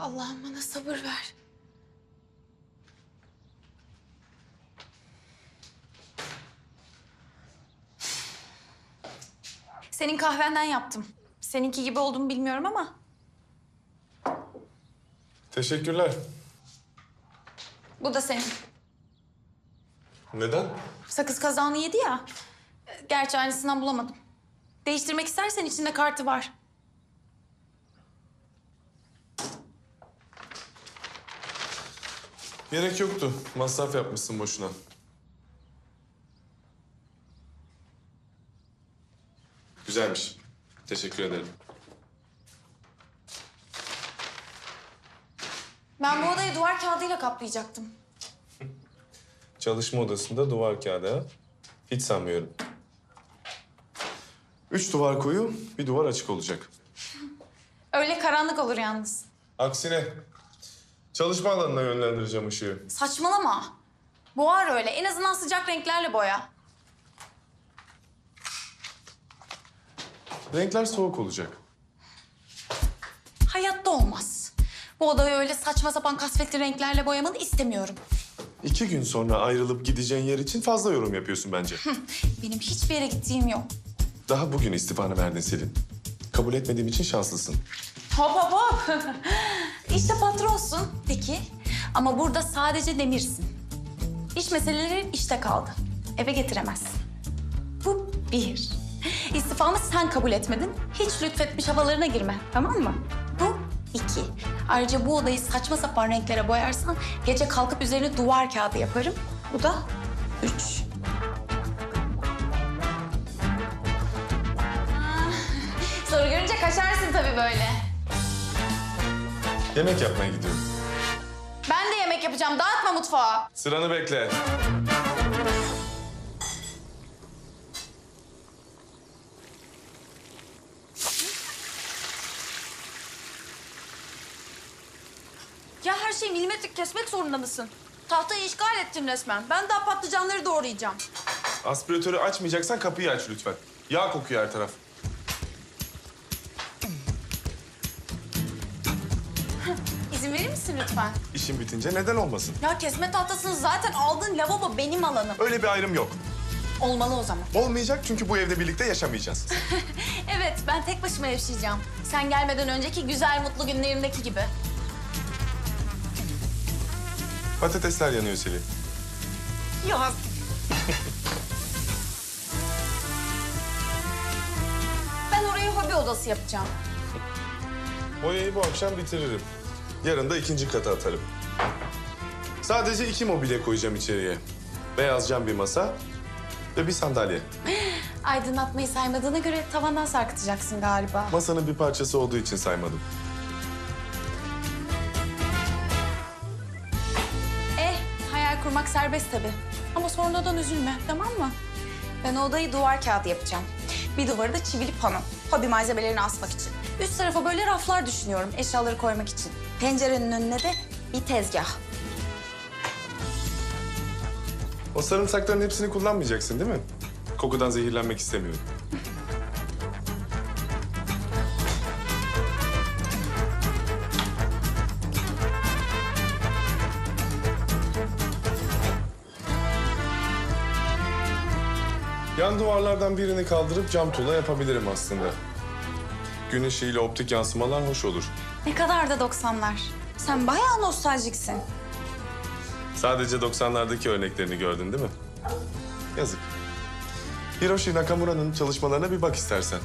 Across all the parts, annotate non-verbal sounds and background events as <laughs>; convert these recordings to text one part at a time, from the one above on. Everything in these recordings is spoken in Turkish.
Allah'ım bana sabır ver. Senin kahvenden yaptım. Seninki gibi olduğumu bilmiyorum ama Teşekkürler. bu da senin. Neden? Sakız kazağını yedi ya. Gerçi aynısından bulamadım. Değiştirmek istersen içinde kartı var. Gerek yoktu. Masraf yapmışsın boşuna. Güzelmiş. Teşekkür ederim. Ben bu odayı duvar kağıdıyla kaplayacaktım. <laughs> Çalışma odasında duvar kağıdı ha? Hiç sanmıyorum. Üç duvar koyu, bir duvar açık olacak. Öyle karanlık olur yalnız. Aksine çalışma alanına yönlendireceğim ışığı. Saçmalama. Boğar öyle. En azından sıcak renklerle boya. Renkler soğuk olacak. Hayatta olmaz. Bu odayı öyle saçma sapan kasvetli renklerle boyamanı istemiyorum. İki gün sonra ayrılıp gideceğin yer için fazla yorum yapıyorsun bence. Benim hiçbir yere gittiğim yok. Daha bugün istifanı verdin Selin. Kabul etmediğim için şanslısın. Hop hop hop. <laughs> işte patronsun. Peki. Ama burada sadece demirsin. İş meseleleri işte kaldı. Eve getiremezsin. Bu bir. İstifamı sen kabul etmedin. Hiç lütfetmiş havalarına girme. Tamam mı? Bu iki. Ayrıca bu odayı saçma sapan renklere boyarsan gece kalkıp üzerine duvar kağıdı yaparım. Bu da üç. Ah, Soru görünce kaçarsın tabii böyle. Yemek yapmaya gidiyorum. Yapacağım. Dağıtma mutfağı. Sıranı bekle. Ya her şeyi milimetrik kesmek zorunda mısın? Tahtayı işgal ettin resmen. Ben daha patlıcanları doğrayacağım. Aspiratörü açmayacaksan kapıyı aç lütfen. Yağ kokuyor her taraf. Lütfen? İşin bitince neden olmasın? Ya kesme tahtasını zaten aldın. Lavabo benim alanım. Öyle bir ayrım yok. Olmalı o zaman. Olmayacak çünkü bu evde birlikte yaşamayacağız. <laughs> Evet, ben tek başıma yaşayacağım. Sen gelmeden önceki güzel, mutlu günlerimdeki gibi. Patatesler yanıyor Selin. Ya. ben orayı hobi odası yapacağım. Boyayı bu akşam bitiririm. Yarın da ikinci kata atarım. Sadece iki mobilya koyacağım içeriye. Beyaz cam bir masa ve bir sandalye. <gasps> Aydınlatmayı saymadığına göre tavandan sarkıtacaksın galiba. Masanın bir parçası olduğu için saymadım. Eh, hayal kurmak serbest tabii. Ama sonradan üzülme, tamam mı? Ben o odayı duvar kağıdı yapacağım. Bir duvarı da çivili pano. Hobi malzemelerini asmak için. Üst tarafa böyle raflar düşünüyorum eşyaları koymak için. Pencerenin önüne de bir tezgah. O sarımsakların hepsini kullanmayacaksın değil mi? Kokudan zehirlenmek istemiyorum. Yan duvarlardan birini kaldırıp cam tuğla yapabilirim aslında. Gün ışığıyla optik yansımalar hoş olur. Ne kadar da 90'lar. Sen bayağı nostaljiksin. Sadece 90'lardaki örneklerini gördün değil mi? Yazık. Hiroshi Nakamura'nın çalışmalarına bir bak istersen.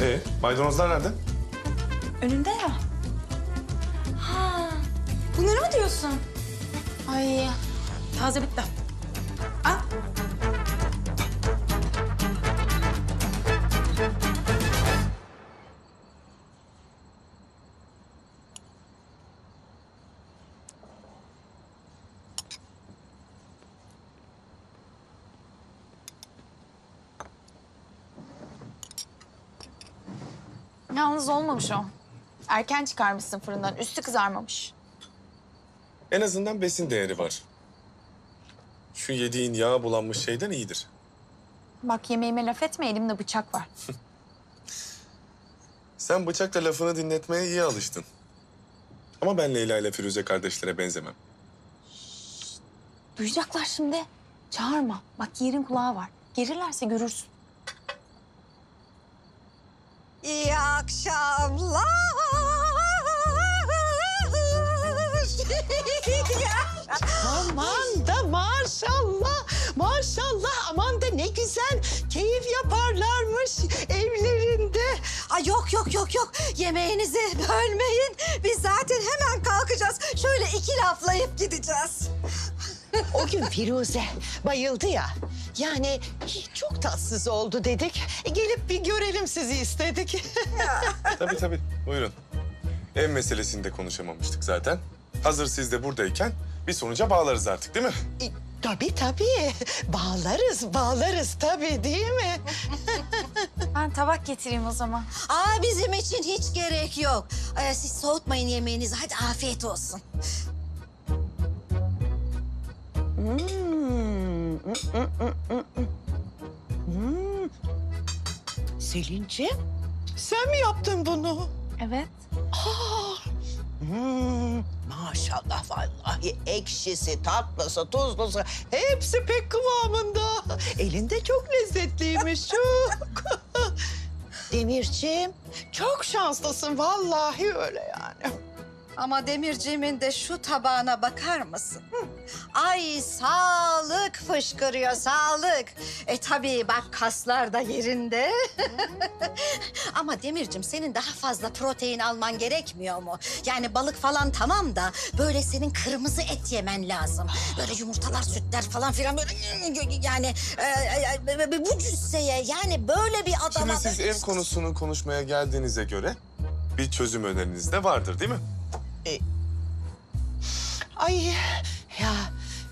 Ee, maydanozlar nerede? Önünde ya. Diyorsun? Ay, taze bitti. Al. Yalnız olmamış o. Erken çıkarmışsın fırından. Üstü kızarmamış. En azından besin değeri var. Şu yediğin yağ bulanmış şeyden iyidir. Bak yemeğime laf etme elimde bıçak var. <laughs> Sen bıçakla lafını dinletmeye iyi alıştın. Ama ben Leyla ile Firuze kardeşlere benzemem. Duyacaklar şimdi. Çağırma. Bak yerin kulağı var. Gelirlerse görürsün. İyi akşamlar. Aman da maşallah, maşallah aman da ne güzel keyif yaparlarmış evlerinde. Ay yok yok yok yok. Yemeğinizi bölmeyin. Biz zaten hemen kalkacağız. Şöyle iki laflayıp gideceğiz. O gün Firuze bayıldı ya. Yani çok tatsız oldu dedik. E, gelip bir görelim sizi istedik. Tabii tabii. Buyurun. Ev meselesini de konuşamamıştık zaten. Hazır siz de buradayken bir sonuca bağlarız artık değil mi? E, tabii tabii. <laughs> Bağlarız, bağlarız tabii değil mi? <laughs> Ben tabak getireyim o zaman. Aa bizim için hiç gerek yok. Ee, siz soğutmayın yemeğinizi. Hadi afiyet olsun. Hmm. Hmm. Selin'ciğim, sen mi yaptın bunu? Evet. Hmm, maşallah vallahi ekşisi, tatlısı, tuzlusu hepsi pek kıvamında. Elinde çok lezzetliymiş çok. <laughs> Demirciğim çok şanslısın vallahi öyle yani. Ama Demirciğimin de şu tabağına bakar mısın? Hı. Ay sağlık fışkırıyor sağlık. E tabii bak kaslar da yerinde. <laughs> Ama Demircim senin daha fazla protein alman gerekmiyor mu? Yani balık falan tamam da böyle senin kırmızı et yemen lazım. Böyle yumurtalar, sütler falan filan böyle yani e, e, e, bu cüsseye yani böyle bir adama... Şimdi siz ev konusunu konuşmaya geldiğinize göre bir çözüm öneriniz de vardır değil mi? Ay ya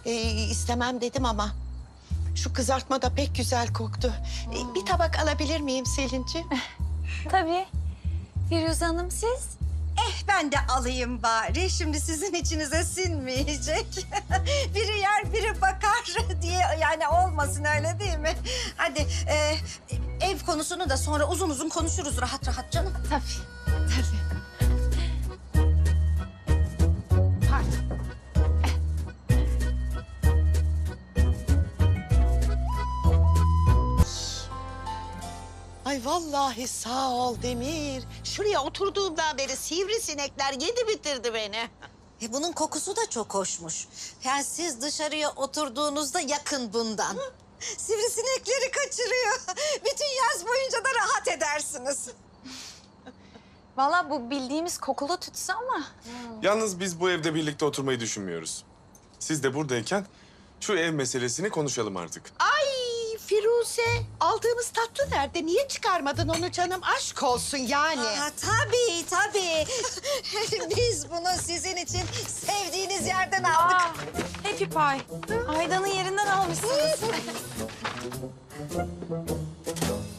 e, istemem dedim ama şu kızartma da pek güzel koktu. E, bir tabak alabilir miyim Selin'ciğim? Tabii. Firuze Hanım siz? Eh ben de alayım bari. Şimdi sizin içinize sinmeyecek. <laughs> biri yer biri bakar <laughs> diye yani olmasın öyle değil mi? Hadi e, ev konusunu da sonra uzun uzun konuşuruz rahat rahat canım. Tabii. Tabii. Ay vallahi sağ ol Demir. Şuraya oturduğumdan beri sivrisinekler yedi bitirdi beni. E, bunun kokusu da çok hoşmuş. Yani siz dışarıya oturduğunuzda yakın bundan. Sivrisinekleri kaçırıyor. Bütün yaz boyunca da rahat edersiniz. Valla bu bildiğimiz kokulu tütsü ama Yalnız biz bu evde birlikte oturmayı düşünmüyoruz. Siz de buradayken şu ev meselesini konuşalım artık. Ay Firuze aldığımız tatlı nerede? Niye çıkarmadın onu canım? Aşk olsun yani. Aa, tabii tabii. <laughs> Biz bunu sizin için sevdiğiniz yerden aldık. Aa, Happy Pie. Aydan'ın yerinden almışsınız.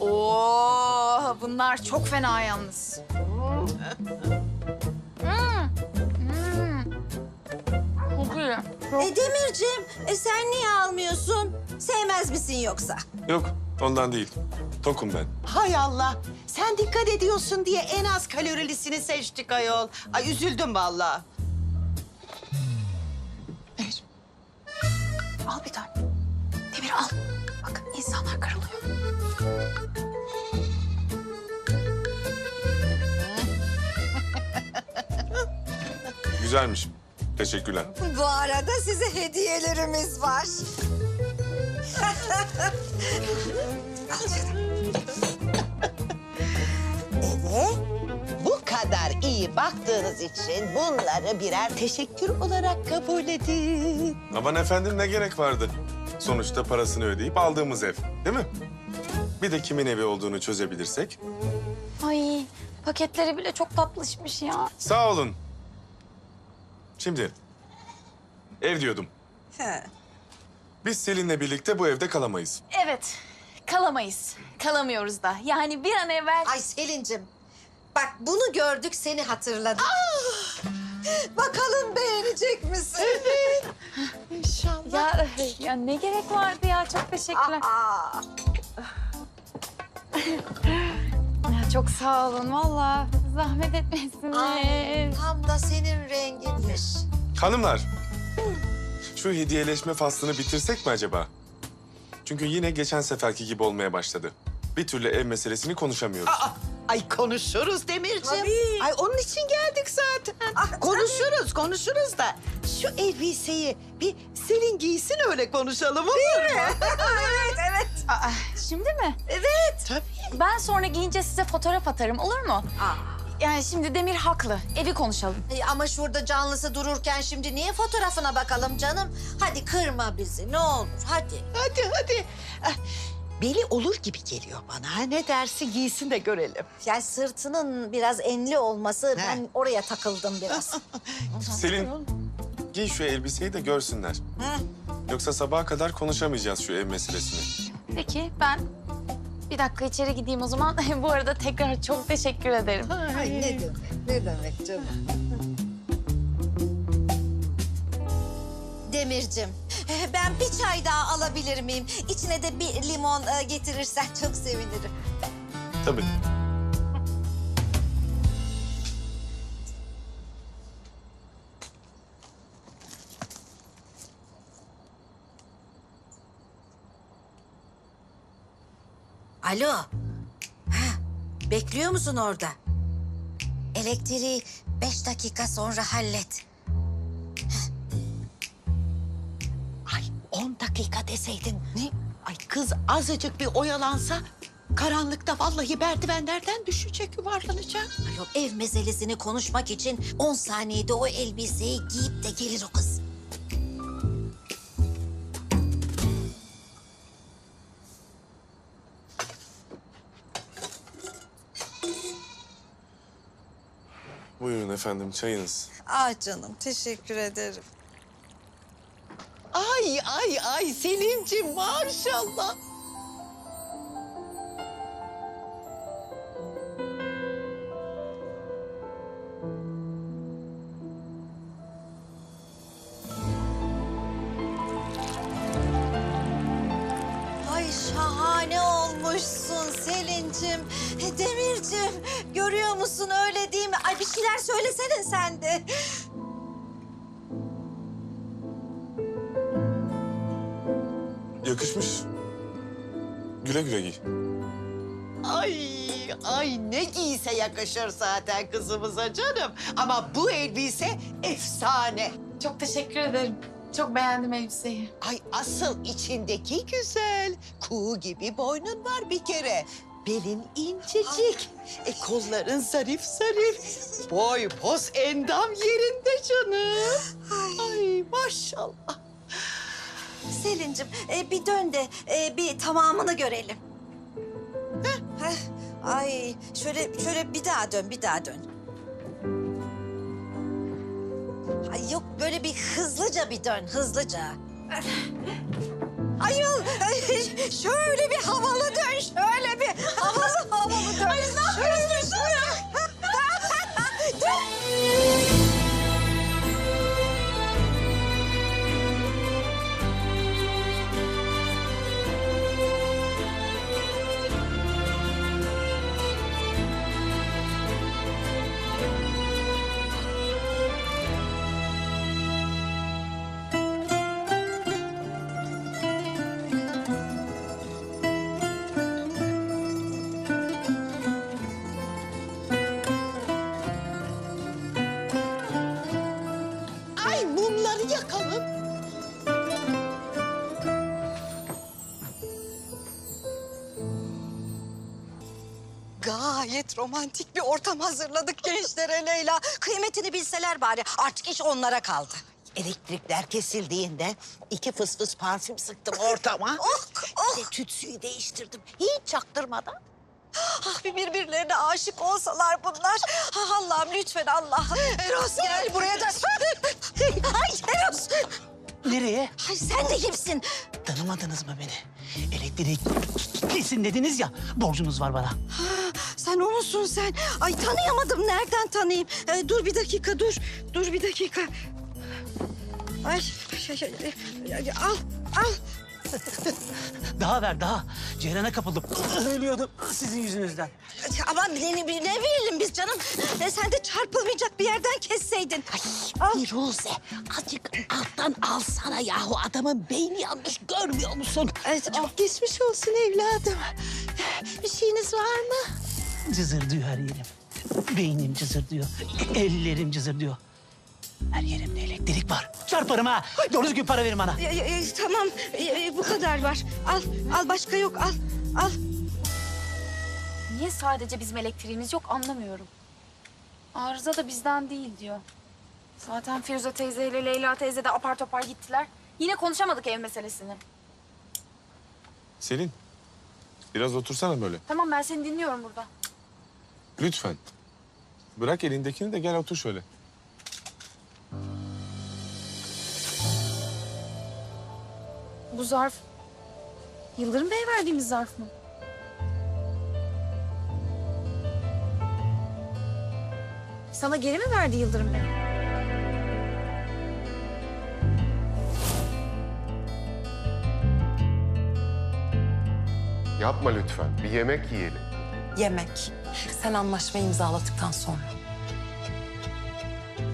<laughs> Oo, bunlar çok fena yalnız. <laughs> E Demircim, e sen niye almıyorsun? Sevmez misin yoksa? Yok ondan değil. Tokum ben. Hay Allah. Sen dikkat ediyorsun diye en az kalorilisini seçtik ayol. Ay üzüldüm vallahi. Demir. Al bir tane. Demir al. Bak insanlar kırılıyor. Güzelmiş. Teşekkürler. Bu arada size hediyelerimiz var. Al canım. Evet. Bu kadar iyi baktığınız için bunları birer teşekkür olarak kabul edin. Aman efendim ne gerek vardı? Sonuçta parasını ödeyip aldığımız ev değil mi? Bir de kimin evi olduğunu çözebilirsek. Ay paketleri bile çok tatlışmış ya. Sağ olun. Şimdi ev diyordum. He. Biz Selin'le birlikte bu evde kalamayız. Evet kalamayız. Kalamıyoruz da. Yani bir an evvel... Ay Selin'cim, bak bunu gördük seni hatırladık. Bakalım beğenecek misin? İnşallah. Ya, ya ne gerek vardı ya? Çok teşekkürler. Aa, Ya, çok sağ olun valla. Zahmet etmezsiniz. ay, tam da senin renginmiş. Hanımlar, şu hediyeleşme faslını bitirsek mi acaba? Çünkü yine geçen seferki gibi olmaya başladı. Bir türlü ev meselesini konuşamıyoruz. Aa, ay konuşuruz Demirciğim. Tabii. Ay onun için geldik zaten. konuşuruz, konuşuruz da şu elbiseyi bir Selin giysin öyle konuşalım olur mu? <laughs> evet, evet. Aa, şimdi mi? Tabii. Ben sonra giyince size fotoğraf atarım olur mu? Aa, Yani şimdi Demir haklı. Evi konuşalım. e, ama şurada canlısı dururken şimdi niye fotoğrafına bakalım canım? Hadi kırma bizi ne olur hadi. Hadi hadi. Ah, Beli olur gibi geliyor bana. Ne dersin giysin de görelim. Yani sırtının biraz enli olması ben oraya takıldım biraz. <laughs> Selin, giy şu elbiseyi de görsünler. Yoksa sabaha kadar konuşamayacağız şu ev meselesini. Peki ben bir dakika içeri gideyim o zaman. <laughs> Bu arada tekrar çok teşekkür ederim. Ay ne demek, ne demek canım. Demircim, e, ben bir çay daha alabilir miyim? İçine de bir limon e, getirirsen çok sevinirim. Tabii. Alo. Ha, bekliyor musun orada? Elektriği beş dakika sonra hallet. Ay on dakika deseydin. Ne? Ay kız azıcık bir oyalansa karanlıkta vallahi merdivenlerden düşecek, yuvarlanacak. Ayol, ev meselesini konuşmak için 10 saniyede o elbiseyi giyip de gelir o kız. Efendim, çayınız. Ah canım, teşekkür ederim. Ay ay ay Selimciğim maşallah. Ay şahane olmuşsun Selin'cim. E, Demir'cim görüyor musun öyle? Ay bir şeyler söylesene sen de. Yakışmış. Güle güle giy. Ay ay ne giyse yakışır zaten kızımıza canım. Ama bu elbise efsane. Çok teşekkür ederim. Çok beğendim elbiseyi. Ay asıl içindeki güzel. Kuğu gibi boynun var bir kere. Belin incecik. E kolların zarif zarif. Boy pos endam yerinde canım. Ay maşallah. Selin'cim e, bir dön de e, bir tamamını görelim. Heh. Ay şöyle şöyle bir daha dön bir daha dön. Ay yok böyle bir hızlıca bir dön hızlıca. Ayol şöyle bir havalı dön şöyle bir Gayet romantik bir ortam hazırladık gençlere Leyla. Kıymetini bilseler bari. Artık iş onlara kaldı. Elektrikler kesildiğinde iki fıs fıs parfüm sıktım ortama. <laughs> Oh, oh. Tütsüyü değiştirdim. Hiç çaktırmadan. Ah bir birbirlerine aşık olsalar bunlar. Ah Allah'ım lütfen Allah'ım. Eros gel buraya da. <laughs> Ay Eros. Nereye? Ay sen de kimsin? Tanımadınız mı beni? Elektrik kesin dediniz ya, borcunuz var bana. Sen o musun sen? Ay tanıyamadım. Nereden tanıyayım? Ee, dur bir dakika dur. Dur bir dakika. Ay, ay, ay, ay, al, al. <laughs> Daha ver daha. Ceyrana kapıldım. <laughs> Ölüyordum sizin yüzünüzden. Ama ne, ne, ne bilelim biz canım. E, sen de çarpılmayacak bir yerden kesseydin. al. Firuze azıcık alttan alsana yahu adamın beyni yanmış görmüyor musun? Ay, Çok geçmiş olsun evladım. Bir şeyiniz var mı? Cızır diyor her yerim. Beynim cızır diyor. Ellerim cızır diyor. Her yerimde elektrik var. Çarparım ha. Doğru düzgün para verin bana. E, e, tamam, e, e, bu kadar var. Al, al başka yok, al, al. Niye sadece bizim elektriğimiz yok anlamıyorum. Arıza da bizden değil diyor. Zaten Firuze teyze ile Leyla teyze de apar topar gittiler. Yine konuşamadık ev meselesini. Selin, biraz otursana böyle. Tamam ben seni dinliyorum burada. Lütfen. Bırak elindekini de gel otur şöyle. Bu zarf Yıldırım Bey'e verdiğimiz zarf mı? Sana geri mi verdi Yıldırım Bey? Yapma lütfen. Bir yemek yiyelim. Yemek. Sen anlaşmayı imzaladıktan sonra.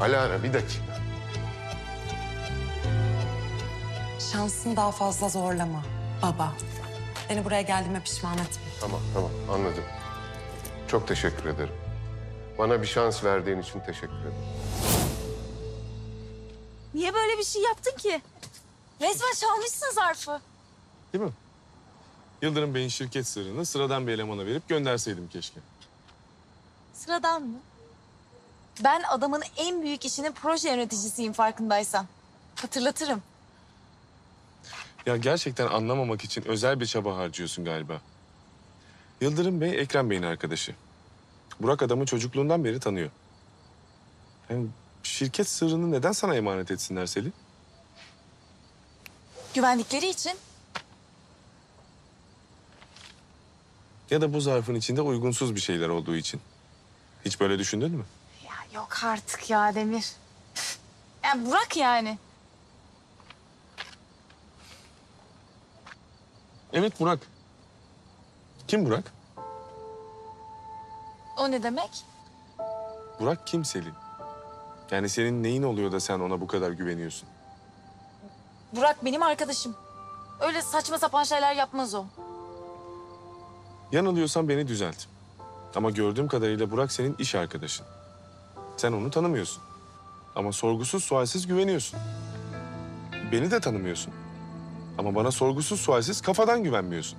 Alara bir dakika. Şansını daha fazla zorlama baba. Beni buraya geldiğime pişman etme. Tamam tamam anladım. Çok teşekkür ederim. Bana bir şans verdiğin için teşekkür ederim. Niye böyle bir şey yaptın ki? Resmen çalmışsın zarfı. Değil mi? Yıldırım Bey'in şirket sırrını sıradan bir elemana verip gönderseydim keşke. Sıradan mı? Ben adamın en büyük işinin proje yöneticisiyim farkındaysan. Hatırlatırım. Ya gerçekten anlamamak için özel bir çaba harcıyorsun galiba. Yıldırım Bey, Ekrem Bey'in arkadaşı. Burak adamı çocukluğundan beri tanıyor. Yani şirket sırrını neden sana emanet etsinler Selin? Güvendikleri için. Ya da bu zarfın içinde uygunsuz bir şeyler olduğu için. Hiç böyle düşündün mü? Ya yok artık ya Demir. Ya Burak yani. Evet Burak. Kim Burak? O ne demek? Burak kim Selin? Yani senin neyin oluyor da sen ona bu kadar güveniyorsun? Burak benim arkadaşım. Öyle saçma sapan şeyler yapmaz o. Yanılıyorsan beni düzelt. Ama gördüğüm kadarıyla Burak senin iş arkadaşın. Sen onu tanımıyorsun. Ama sorgusuz sualsiz güveniyorsun. Beni de tanımıyorsun. Ama bana sorgusuz sualsiz kafadan güvenmiyorsun.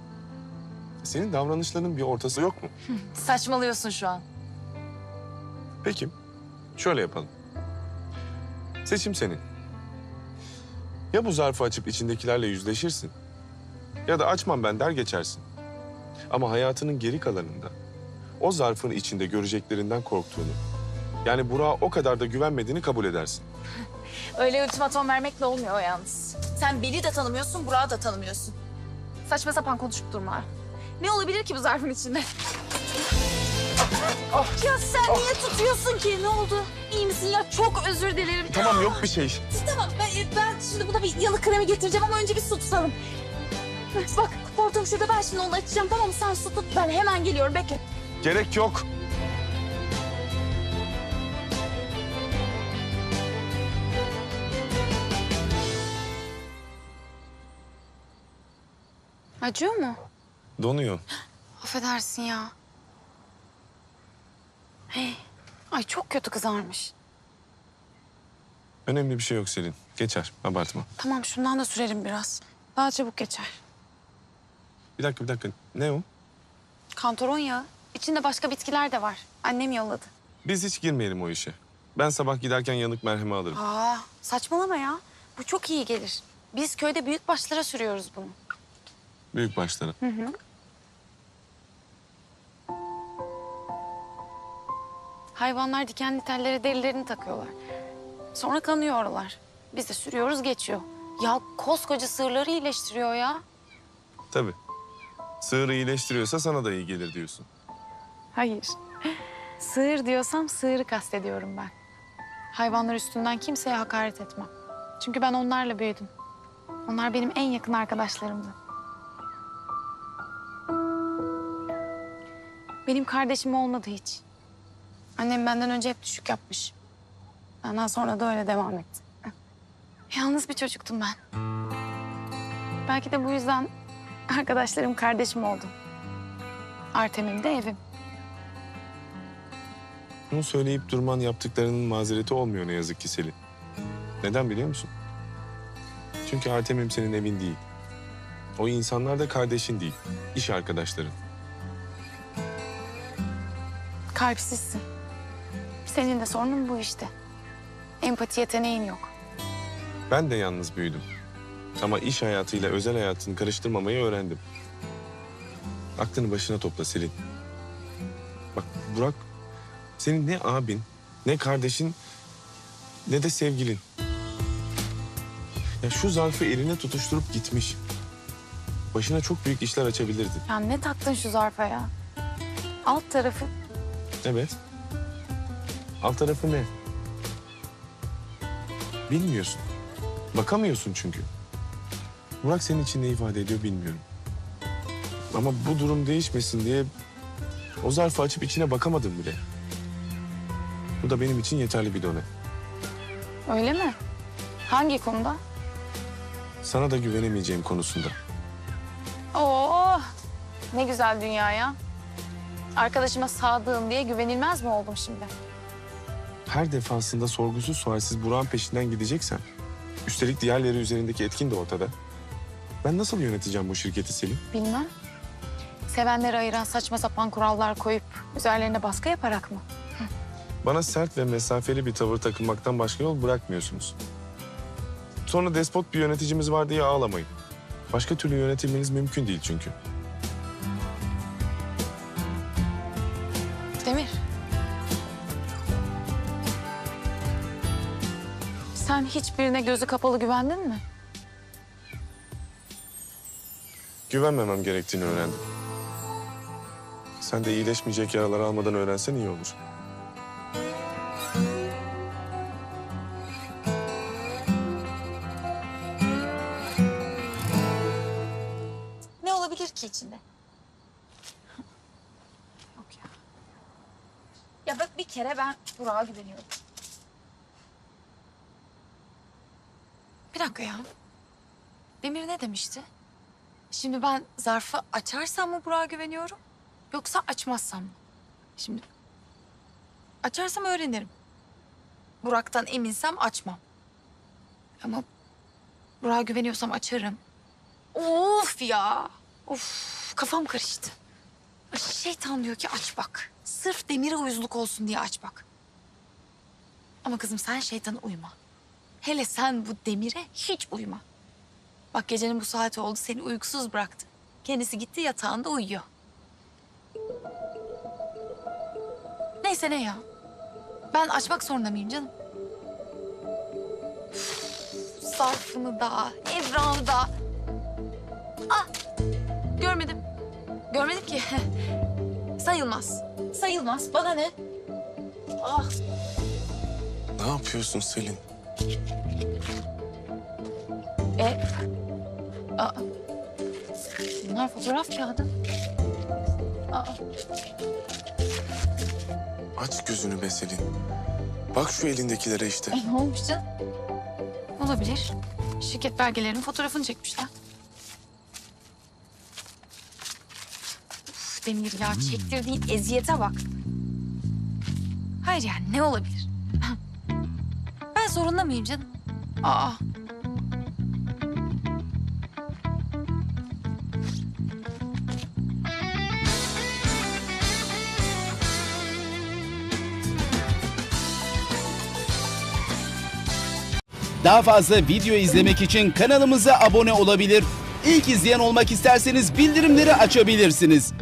Senin davranışlarının bir ortası yok mu? Saçmalıyorsun şu an. Peki, şöyle yapalım. Seçim senin. Ya bu zarfı açıp içindekilerle yüzleşirsin... ...ya da açmam ben der geçersin. Ama hayatının geri kalanında... ...o zarfın içinde göreceklerinden korktuğunu... ...yani Burak'a o kadar da güvenmediğini kabul edersin. Öyle ultimatom vermekle olmuyor yalnız. Sen beni de tanımıyorsun, Burak'ı da tanımıyorsun. Saçma sapan konuşup durma. Ne olabilir ki bu zarfın içinde? Ya sen niye tutuyorsun ki? Ne oldu? İyi misin ya? Çok özür dilerim. Tamam yok bir şey. Tamam ben, ben şimdi buna bir yalı kremi getireceğim ama önce bir su tutalım. Bak portum şurada ben şimdi onu açacağım tamam mı? Sen su tut ben hemen geliyorum bekle. Gerek yok. Acıyor mu? Donuyor. Affedersin ya. Hey. Ay çok kötü kızarmış. Önemli bir şey yok Selin. Geçer, abartma. Tamam şundan da sürerim biraz. Daha çabuk geçer. Bir dakika, bir dakika. Ne o? Kantaron yağı. İçinde başka bitkiler de var. Annem yolladı. Biz hiç girmeyelim o işe. Ben sabah giderken yanık merhemi alırım. Aa, saçmalama ya. Bu çok iyi gelir. Biz köyde büyük başlara sürüyoruz bunu. Büyük başlara. Hayvanlar dikenli tellere derilerini takıyorlar. Sonra kanıyor oralar. Biz de sürüyoruz geçiyor. Ya koskoca sığırları iyileştiriyor ya. Tabii. Sığır iyileştiriyorsa sana da iyi gelir diyorsun. Hayır. Sığır diyorsam sığırı kastediyorum ben. Hayvanlar üstünden kimseye hakaret etmem. Çünkü ben onlarla büyüdüm. Onlar benim en yakın arkadaşlarımdı. Benim kardeşim olmadı hiç. Annem benden önce hep düşük yapmış. Benden sonra da öyle devam etti. Yalnız bir çocuktum ben. Belki de bu yüzden arkadaşlarım kardeşim oldu. Artemim de evim. Bunu söyleyip durman yaptıklarının mazereti olmuyor ne yazık ki Selin. Neden biliyor musun? Çünkü Artemim senin evin değil. O insanlar da kardeşin değil, iş arkadaşların. Kalpsizsin. Senin de sorunun bu işte. Empati yeteneğin yok. Ben de yalnız büyüdüm. Ama iş hayatıyla özel hayatını karıştırmamayı öğrendim. Aklını başına topla Selin. Bak Burak, senin ne abin, ne kardeşin, ne de sevgilin. Ya şu zarfı eline tutuşturup gitmiş. Başına çok büyük işler açabilirdi. Ya ne taktın şu zarfa ya? Alt tarafı Evet. Alt tarafı ne? Bilmiyorsun. Bakamıyorsun çünkü. Burak senin için ne ifade ediyor bilmiyorum. Ama bu durum değişmesin diye o zarfı açıp içine bakamadım bile. Bu da benim için yeterli bir dönem. öyle mi? Hangi konuda? Sana da güvenemeyeceğim konusunda. Oo, ne güzel dünya ya. Arkadaşıma sadığım diye güvenilmez mi oldum şimdi? Her defasında sorgusuz sualsiz Burak'ın peşinden gideceksen... ...üstelik diğerleri üzerindeki etkin de ortada. Ben nasıl yöneteceğim bu şirketi Selim? Bilmem. Sevenleri ayıran saçma sapan kurallar koyup üzerlerine baskı yaparak mı? Bana sert ve mesafeli bir tavır takılmaktan başka yol bırakmıyorsunuz. Sonra despot bir yöneticimiz var diye ağlamayın. Başka türlü yönetilmeniz mümkün değil çünkü. Demir. Sen hiçbirine gözü kapalı güvendin mi? Güvenmemem gerektiğini öğrendim. Sen de iyileşmeyecek yaralar almadan öğrensen iyi olur. Ki içinde? <laughs> Yok ya. Ya bak bir kere ben Burak'a güveniyorum. Bir dakika ya. Demir ne demişti? Şimdi ben zarfı açarsam mı Burak'a güveniyorum? Yoksa açmazsam mı? Şimdi açarsam öğrenirim. Burak'tan eminsem açmam. Ama Burak'a güveniyorsam açarım. Of ya. Of kafam karıştı. Şeytan diyor ki aç bak. Sırf demire uyuzluk olsun diye aç bak. Ama kızım sen şeytana uyma. Hele sen bu demire hiç uyma. Bak gecenin bu saati oldu seni uykusuz bıraktı. Kendisi gitti yatağında uyuyor. Neyse ne ya. Ben açmak zorunda mıyım canım? Üf, Zarfını da, evranı da. Ah! Görmedim. Görmedim ki. <laughs> Sayılmaz. Sayılmaz. Bana ne? Ah! Ne yapıyorsun Selin? E... Aa. Bunlar fotoğraf kağıdı. Aa. Aç gözünü be Selin. Bak şu elindekilere işte. E, ne olmuş canım? Olabilir. Şirket belgelerinin fotoğrafını çekmişler. Demir ya çektirdiğin eziyete bak. Hayır yani ne olabilir? <laughs> Ben zorunda mıyım canım? Aa. Daha fazla video izlemek için kanalımıza abone olabilir. İlk izleyen olmak isterseniz bildirimleri açabilirsiniz.